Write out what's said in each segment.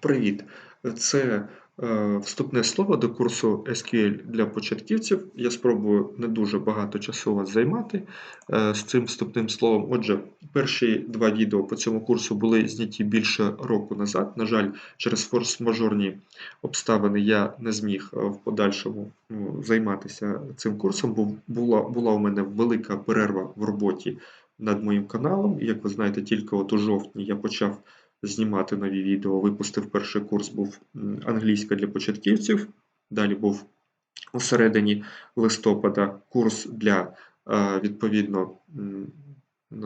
Привіт! Це е, вступне слово до курсу SQL для початківців. Я спробую не дуже багато часу вас займати е, з цим вступним словом. Отже, перші два відео по цьому курсу були зняті більше року назад. На жаль, через форс-мажорні обставини я не зміг е, в подальшому ну, займатися цим курсом, бо була, була у мене велика перерва в роботі над моїм каналом. Як ви знаєте, тільки от у жовтні я почав знімати нові відео. Випустив перший курс, був англійська для початківців. Далі був у середині листопада курс для е, відповідно е,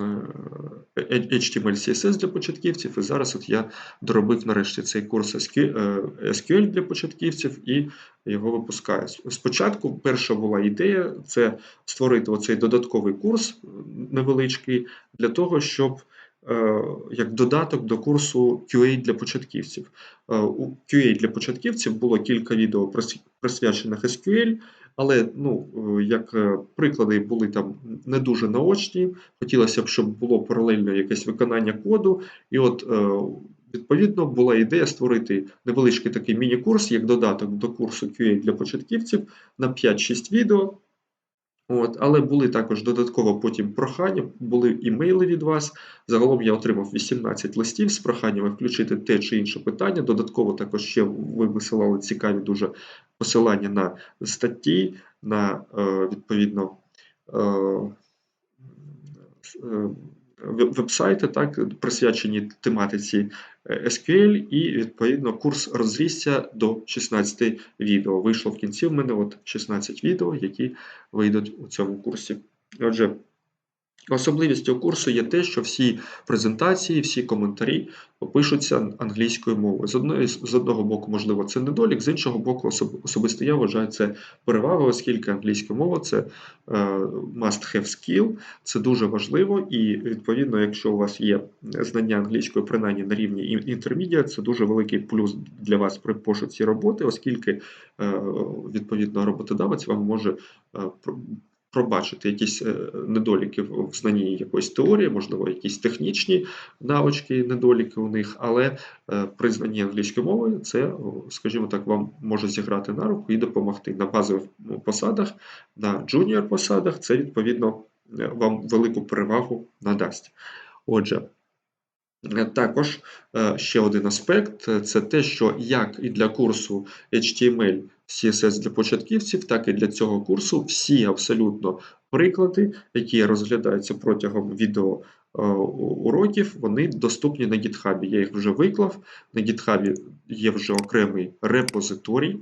HTML CSS для початківців. І зараз от я доробив нарешті цей курс е, SQL для початківців і його випускаю. Спочатку перша була ідея це створити оцей додатковий курс е, невеличкий для того, щоб е, як додаток до курсу QA для початківців. Е, У QA для початківців було кілька відео присвячених SQL, але ну, е, як е, приклади були там не дуже наочні. Хотілося б, щоб було паралельно якесь виконання коду. І от е, відповідно була ідея створити невеличкий такий міні-курс, як додаток до курсу QA для початківців на 5-6 відео. От, але були також додатково потім прохання, були імейли від вас. Загалом я отримав 18 листів з проханнями включити те чи інше питання. Додатково також ще ви висилали цікаві дуже посилання на статті, на е, відповідно е, е, вебсайти, так, присвячені тематиці е, SQL, і відповідно курс розрісся до 16 відео. Вийшло в кінці в мене от 16 відео, які вийдуть у цьому курсі. Отже, особливістю курсу є те, що всі презентації, всі коментарі пишуться англійською мовою. З одної з одного боку, можливо, це недолік, з іншого боку, особ- особисто я вважаю це перевагою, оскільки англійська мова це е, must have skill, це дуже важливо, і відповідно, якщо у вас є знання англійської, принаймні на рівні ін- intermediate, це дуже великий плюс для вас при пошуці роботи, оскільки е, відповідно роботодавець вам може е, пробачити якісь е, недоліки в знанні якоїсь теорії, можливо, якісь технічні навички, недоліки у них, але е, при знанні англійської мови це, скажімо так, вам може зіграти на руку і допомогти на базових ну, посадах, на джуніор посадах. Це відповідно е, вам велику перевагу надасть. Отже. Е, Також е, ще один аспект е, це те, що як і для курсу HTML, CSS для початківців, так і для цього курсу всі абсолютно приклади, які розглядаються протягом відео уроків, вони доступні на GitHub. Я їх вже виклав. На GitHub є вже окремий репозиторій,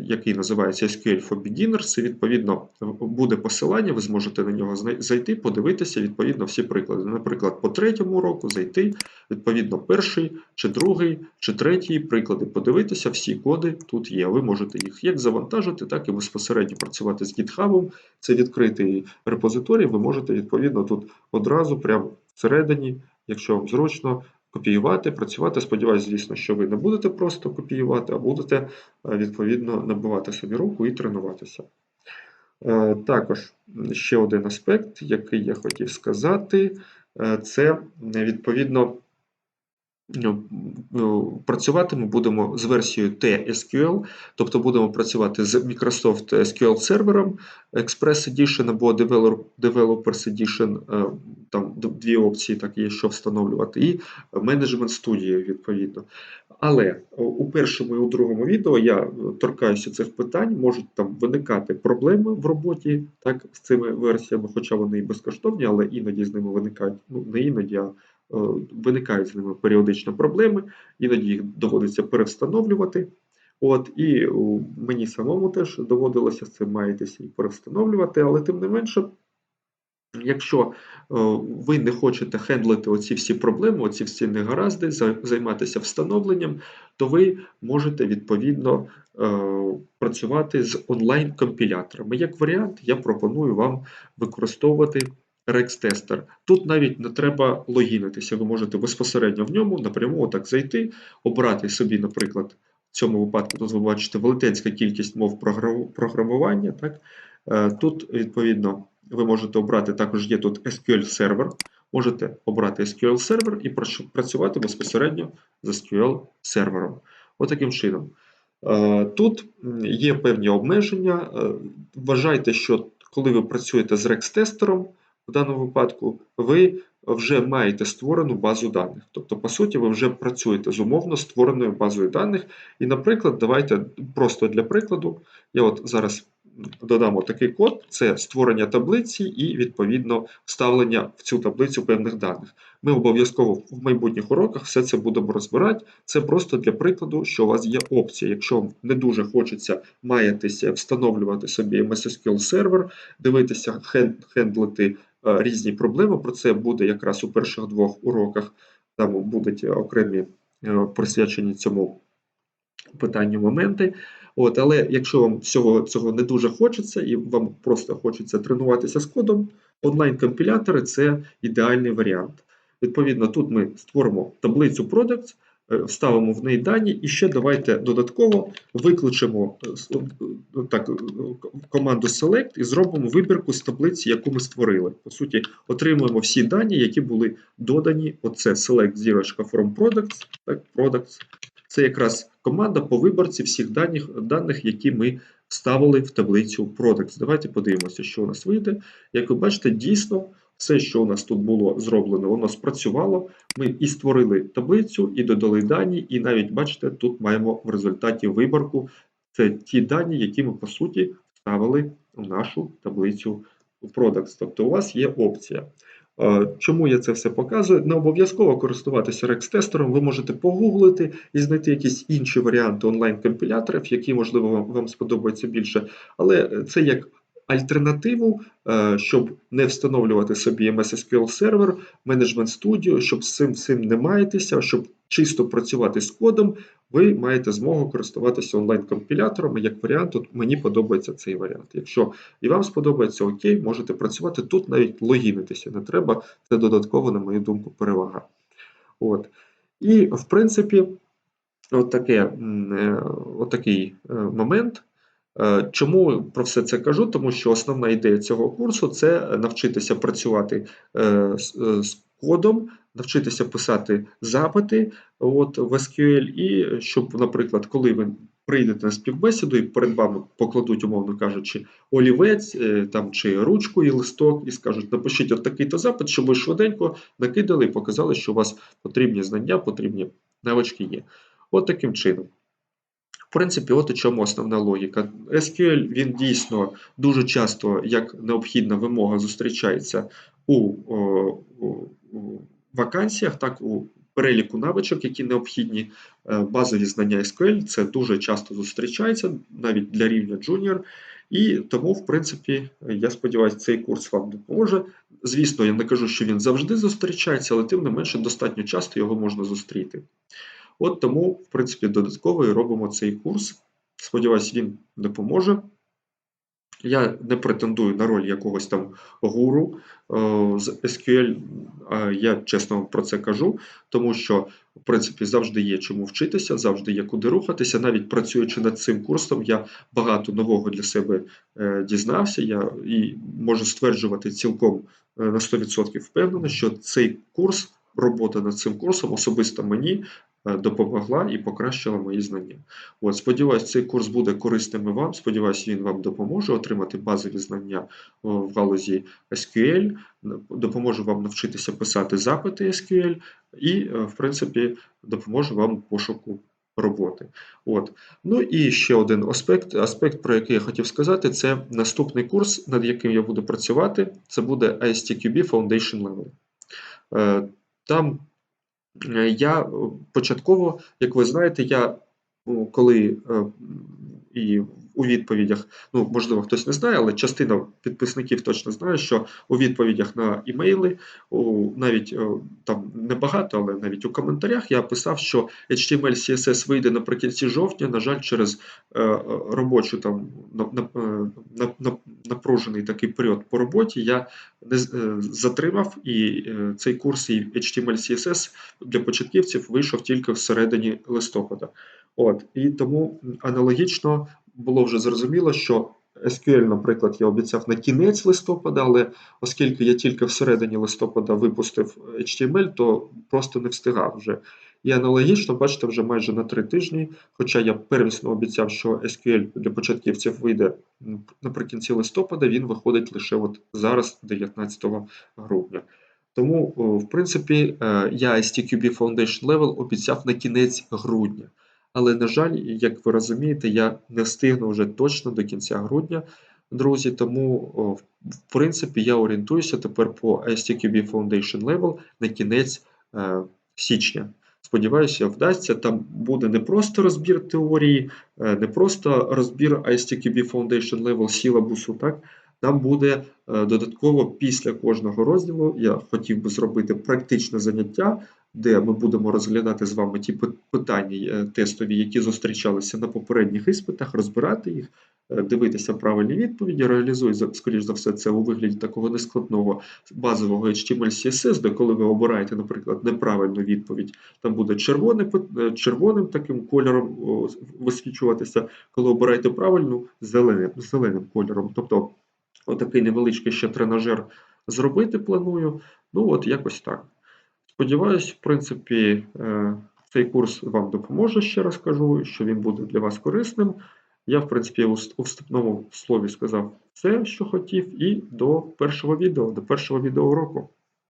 який називається SQL for Beginners. Це відповідно буде посилання, ви зможете на нього зайти, подивитися відповідно всі приклади. Наприклад, по третьому уроку зайти, відповідно, перший чи другий чи третій приклади подивитися, всі коди тут є. Ви можете їх як завантажити, так і безпосередньо працювати з GitHub. Це відкритий репозиторій. Ви можете відповідно тут одразу, прямо всередині, якщо вам зручно. Копіювати, працювати. Сподіваюсь, звісно, що ви не будете просто копіювати, а будете е, відповідно набивати собі руку і тренуватися. Е, Також ще один аспект, який я хотів сказати, е, це відповідно працювати ми будемо з версією TSQL, тобто будемо працювати з Microsoft SQL сервером Express Edition або Develop- Developers Edition, е, там дві опції так є, що встановлювати, і Management Studio відповідно. Але у першому і у другому відео я е, торкаюся цих питань, можуть там виникати проблеми в роботі так, з цими версіями, хоча вони і безкоштовні, але іноді з ними виникають, ну не іноді, а е, виникають з ними періодично проблеми, іноді їх доводиться перевстановлювати. От, і мені самому теж доводилося з цим маятися і перевстановлювати, але тим не менше, якщо е, ви не хочете хендлити оці всі проблеми, оці всі негаразди, займатися встановленнем, то ви можете відповідно е, працювати з онлайн-компіляторами. Як варіант, я пропоную вам використовувати Rex-тестер. Тут навіть не треба логінитися, ви можете безпосередньо в ньому напряму так зайти, обрати собі, наприклад, в цьому випадку тут ви бачите велетенська кількість мов програмування. Так? Е, Тут, відповідно, ви можете обрати також є тут SQL сервер. можете обрати SQL сервер і працювати безпосередньо з SQL сервером. Отаким чином. Е, Тут є певні обмеження. Е, Вважайте, що коли ви працюєте з Rex-тестером, в даному випадку, ви вже маєте створену базу даних. Тобто, по суті, ви вже працюєте з умовно створеною базою даних. І, наприклад, давайте просто для прикладу, я от зараз додам такий код: це створення таблиці і, відповідно, вставлення в цю таблицю певних даних. Ми обов'язково в майбутніх уроках все це будемо розбирати. Це просто для прикладу, що у вас є опція. Якщо не дуже хочеться маятися, встановлювати собі MS SQL сервер, дивитися, хен- хендлити різні проблеми. Про це буде якраз у перших двох уроках. Там будуть окремі е, присвячені цьому питанню моменти. От, але якщо вам цього, цього не дуже хочеться, і вам просто хочеться тренуватися з кодом, онлайн-компілятори це ідеальний варіант. Відповідно, тут ми створимо таблицю Products, е, вставимо в неї дані, і ще давайте додатково викличемо е, е, так, е, команду Select і зробимо вибірку з таблиці, яку ми створили. По суті, отримуємо всі дані, які були додані. Оце Select зірочка from Products, так, Products. Це якраз команда по виборці всіх даних, даних, які ми вставили в таблицю Products. Давайте подивимося, що у нас вийде. Як ви бачите, дійсно все, що у нас тут було зроблено, воно спрацювало. Ми і створили таблицю, і додали дані, і навіть бачите, тут маємо в результаті виборку. Це ті дані, які ми по суті вставили в нашу таблицю Products. Тобто у вас є опція. Е, Чому я це все показую? Не обов'язково користуватися Rex-тестером, ви можете погуглити і знайти якісь інші варіанти онлайн-компіляторів, які, можливо, вам сподобаються більше. Але це як альтернативу, е, щоб не встановлювати собі MS SQL сервер, Management Studio, щоб з цим всім не маєтеся, щоб чисто працювати з кодом, ви маєте змогу користуватися онлайн-компіляторами. Як варіант, от мені подобається цей варіант. Якщо і вам сподобається, окей, можете працювати тут, навіть логінитися не треба. Це додатково, на мою думку, перевага. От. І, в принципі, от таке, е, от такий е, момент. Е, Чому про все це кажу? Тому що основна ідея цього курсу це навчитися працювати е, з, е, кодом, навчитися писати запити от, в SQL, і щоб, наприклад, коли ви прийдете на співбесіду і перед вами покладуть, умовно кажучи, олівець там, чи ручку і листок, і скажуть, напишіть от такий-то запит, щоб ви швиденько накидали і показали, що у вас потрібні знання, потрібні навички є. От таким чином. В принципі, от у чому основна логіка. SQL він дійсно дуже часто як необхідна вимога зустрічається у, о, у, вакансіях, так у переліку навичок, які необхідні. Е, Базові знання SQL це дуже часто зустрічається навіть для рівня junior. І тому, в принципі, я сподіваюся, цей курс вам допоможе. Звісно, я не кажу, що він завжди зустрічається, але тим не менше достатньо часто його можна зустріти. От тому, в принципі, додатково і робимо цей курс. Сподіваюсь, він допоможе. Я не претендую на роль якогось там гуру е, з SQL. е, Я чесно вам про це кажу, тому що, в принципі, завжди є чому вчитися, завжди є куди рухатися. Навіть працюючи над цим курсом, я багато нового для себе е, дізнався. Я і можу стверджувати цілком на 100% впевнений, що цей курс, робота над цим курсом особисто мені допомогла і покращила мої знання. От, сподіваюсь, цей курс буде корисним і вам. Сподіваюсь, він вам допоможе отримати базові знання в галузі SQL, допоможе вам навчитися писати запити SQL і, е, в принципі, допоможе вам у пошуку роботи. От. Ну і ще один аспект, аспект, про який я хотів сказати, це наступний курс, над яким я буду працювати. Це буде ISTQB Foundation Level. Е, Там е, я е, початково, як ви знаєте, я коли е, і у відповідях, ну можливо, хтось не знає, але частина підписників точно знає, що у відповідях на імейли, навіть е, там небагато, але навіть у коментарях я писав, що HTML CSS вийде наприкінці жовтня. На жаль, через е, робочу там на, на, на, на, напружений такий період по роботі, я не затримав і цей курс і HTML CSS для початківців вийшов тільки в середині листопада. От і тому аналогічно було вже зрозуміло, що SQL, наприклад, я обіцяв на кінець листопада, але оскільки я тільки всередині листопада випустив HTML, то просто не встигав вже. І аналогічно, бачите, вже майже на три тижні, хоча я первісно обіцяв, що SQL для початківців вийде наприкінці листопада, він виходить лише от зараз, 19 грудня. Тому, в принципі, е, я STQB Foundation Level обіцяв на кінець грудня. Але, на жаль, як ви розумієте, я не встигну вже точно до кінця грудня, друзі. Тому, в принципі, я орієнтуюся тепер по STQB Foundation Level на кінець е, січня. Сподіваюся, вдасться. Там буде не просто розбір теорії, е, не просто розбір ISTQB Foundation Level сілабусу, так? Там буде е, додатково після кожного розділу, я хотів би зробити практичне заняття, де ми будемо розглядати з вами ті питання е, тестові, які зустрічалися на попередніх іспитах, розбирати їх, е, дивитися правильні відповіді, реалізую, за- скоріш за все, це у вигляді такого нескладного базового HTML CSS, де коли ви обираєте, наприклад, неправильну відповідь, там буде червоне, е, червоним таким кольором висвічуватися, коли обираєте правильну зеленим, зеленим кольором. Тобто, отакий невеличкий ще тренажер зробити планую. Ну, от якось так. Сподіваюсь, в принципі, е, цей курс вам допоможе, ще раз кажу, що він буде для вас корисним. Я, в принципі, у вступному слові сказав все, що хотів, і до першого відео, до першого відеоуроку.